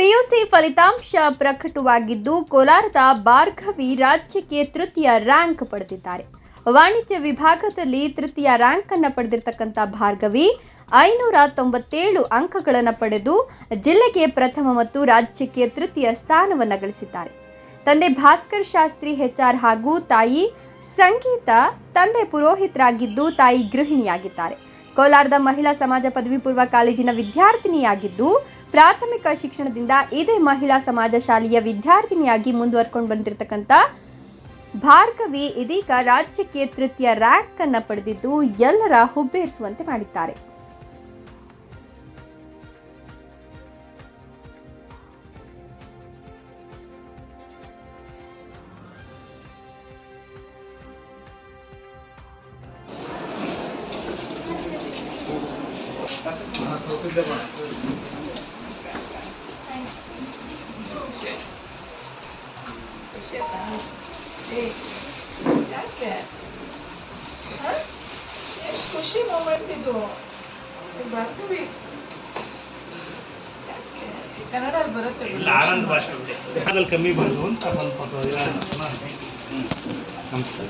PUC ಫಲಿತಾಂಶ ಪ್ರಕಟವಾಗಿದ್ದು, ಕೋಲಾರದ ಭಾರ್ಗವಿ ರಾಜ್ಯಕ್ಕೆ ತೃತೀಯ ರ್ಯಾಂಕ್ ಪಡೆದಿದ್ದಾರೆ. ವಾಣಿಜ್ಯ ವಿಭಾಗದಲ್ಲಿ ತೃತೀಯ ರ್ಯಾಂಕ್ ಅನ್ನು ಪಡೆದಿರ್ತಕ್ಕಂಥ ಭಾರ್ಗವಿ, ಐನೂರ ತೊಂಬತ್ತೇಳು ಅಂಕಗಳನ್ನು ಪಡೆದು ಜಿಲ್ಲೆಗೆ ಪ್ರಥಮ ಮತ್ತು ರಾಜ್ಯಕ್ಕೆ ತೃತೀಯ ಸ್ಥಾನವನ್ನು ಗಳಿಸಿದ್ದಾರೆ. ತಂದೆ ಭಾಸ್ಕರ್ ಶಾಸ್ತ್ರಿ ಹೆಚ್ಆರ್ ಹಾಗೂ ತಾಯಿ ಸಂಗೀತ, ತಂದೆ ಪುರೋಹಿತರಾಗಿದ್ದು ತಾಯಿ ಗೃಹಿಣಿಯಾಗಿದ್ದಾರೆ. ಕೋಲಾರದ ಮಹಿಳಾ ಸಮಾಜ ಪದವಿ ಪೂರ್ವ ಕಾಲೇಜಿನ ವಿದ್ಯಾರ್ಥಿನಿಯಾಗಿದ್ದು, ಪ್ರಾಥಮಿಕ ಶಿಕ್ಷಣದಿಂದ ಇದೇ ಮಹಿಳಾ ಸಮಾಜ ಶಾಲೆಯ ವಿದ್ಯಾರ್ಥಿನಿಯಾಗಿ ಮುಂದುವರ್ಕೊಂಡು ಬಂದಿರತಕ್ಕಂಥ ಭಾರ್ಗವಿ ಇದೀಗ ರಾಜ್ಯಕ್ಕೆ ತೃತೀಯ ರ್ಯಾಂಕ್ ಅನ್ನು ಪಡೆದಿದ್ದು, ಎಲ್ಲರ ಹುಬ್ಬೇರಿಸುವಂತೆ ಮಾಡಿದ್ದಾರೆ. ಯಾಕೆ? ಎಷ್ಟ್ ಖುಷಿ ಮೂಮೆಂಟ್ ಇದು ಬರ್ತೀವಿ? ಕನ್ನಡದಲ್ಲಿ ಬರುತ್ತೆ ಇಲ್ಲ ಆನಂದ್ ಭಾಷೆ ಅದ್ರಲ್ಲಿ ಕಮ್ಮಿ ಬಂದು ಅಂತ ಸ್ವಲ್ಪ. ನಮಸ್ಕಾರ